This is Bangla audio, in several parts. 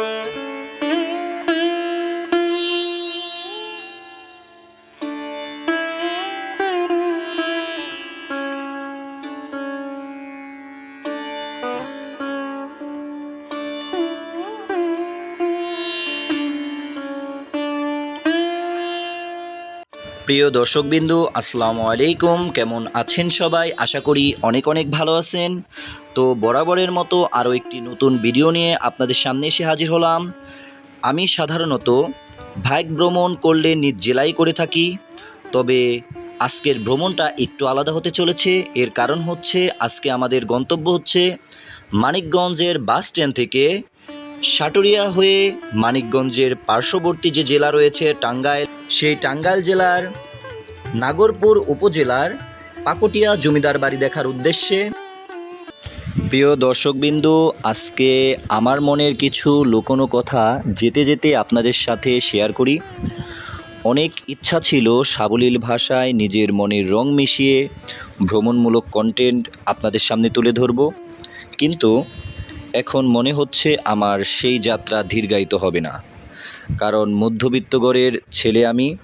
thank you প্রিয় দর্শকবিন্দু, আসসালামু আলাইকুম। কেমন আছেন সবাই? আশা করি অনেক অনেক ভালো আছেন। তো বরাবরের মতো আরও একটি নতুন ভিডিও নিয়ে আপনাদের সামনে এসে হাজির হলাম। আমি সাধারণত বাইক ভ্রমণ করলে নিজ জেলায় করে থাকি, তবে আজকের ভ্রমণটা একটু আলাদা হতে চলেছে। এর কারণ হচ্ছে, আজকে আমাদের গন্তব্য হচ্ছে মানিকগঞ্জের বাস স্ট্যান্ড থেকে সাটুরিয়া হয়ে মানিকগঞ্জের পার্শ্ববর্তী যে জেলা রয়েছে, টাঙ্গাইল সেই টাঙ্গাইল জেলার নাগরপুর উপজেলার পাকুটিয়া জমিদার বাড়ি দেখার উদ্দেশ্যে। প্রিয় দর্শকবিন্দু, আজকে আমার মনের কিছু লুকোনো কথা যেতে যেতে আপনাদের সাথে শেয়ার করি। অনেক ইচ্ছা ছিল সাবলীল ভাষায় নিজের মনের রং মিশিয়ে ভ্রমণমূলক কন্টেন্ট আপনাদের সামনে তুলে ধরব। কিন্তু এখন মনে হচ্ছে আমার সেই যাত্রা দীর্ঘায়িত হবে না। কারণ মধ্যবিত্তগড়ের ছেলে আমি,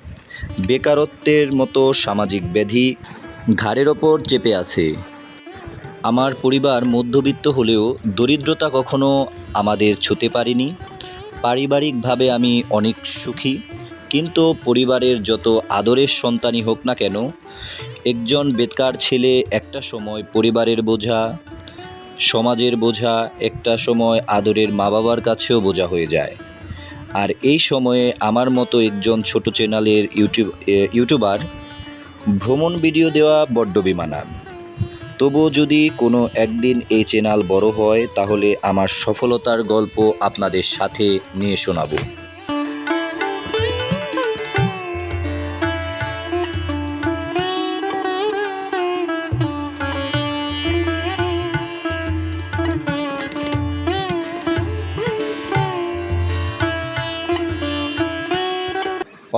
বেকারত্বের মতো সামাজিক ব্যাধি ঘাড়ের ওপর চেপে আছে। আমার পরিবার মধ্যবিত্ত হলেও দরিদ্রতা কখনো আমাদের ছুতে পারিনি। পারিবারিকভাবে আমি অনেক সুখী, কিন্তু পরিবারের যত আদরের সন্তানই হোক না কেন, একজন বেকার ছেলে একটা সময় পরিবারের বোঝা, সমাজের বোঝা, একটা সময় আদরের মা বাবার কাছেও বোঝা হয়ে যায়। আর এই সময়ে আমার মতো একজন ছোট চ্যানেলের ইউটিউব ইউটিউবার, ভ্রমণ ভিডিও দেওয়া বড্ড বিমানান। তবুও যদি কোনো একদিন এই চ্যানেল বড় হয়, তাহলে আমার সফলতার গল্প আপনাদের সাথে নিয়ে শোনাবো।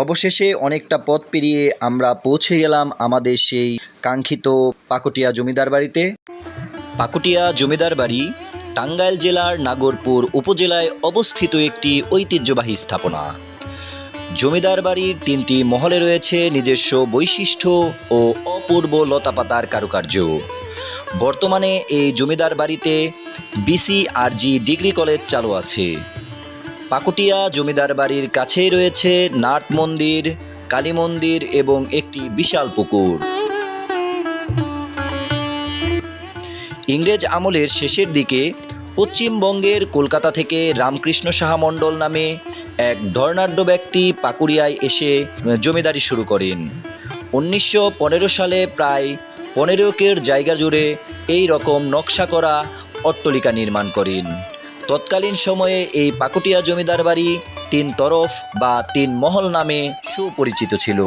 অবশেষে অনেকটা পথ পেরিয়ে আমরা পৌঁছে গেলাম আমাদের সেই কাঙ্ক্ষিত পাকুটিয়া জমিদার বাড়িতে। পাকুটিয়া জমিদার বাড়ি, টাঙ্গাইল জেলার নাগরপুর উপজেলায় অবস্থিত একটি ঐতিহ্যবাহী স্থাপনা। জমিদার বাড়ির তিনটি মহলে রয়েছে নিজস্ব বৈশিষ্ট্য ও অপূর্ব লতাপাতার কারুকার্য। বর্তমানে এই জমিদার বাড়িতে বিসিআরজি ডিগ্রি কলেজ চালু আছে। পাকুটিয়া জমিদার বাড়ির কাছেই রয়েছে নাট মন্দির, কালী মন্দির এবং একটি বিশাল পুকুর। ইংরেজ আমলের শেষের দিকে পশ্চিমবঙ্গের কলকাতা থেকে রামকৃষ্ণ সাহা মণ্ডল নামে এক ধর্নাঢ্য ব্যক্তি পাকুড়িয়ায় এসে জমিদারি শুরু করেন। উনিশশো পনেরো সালে প্রায় পনেরো একর জায়গা জুড়ে এই রকম নকশা করা অট্টলিকা নির্মাণ করেন। তৎকালীন সময়ে এই পাকুটিয়া জমিদার বাড়ি তিন তরফ বা তিন মহল নামে সুপরিচিত ছিল।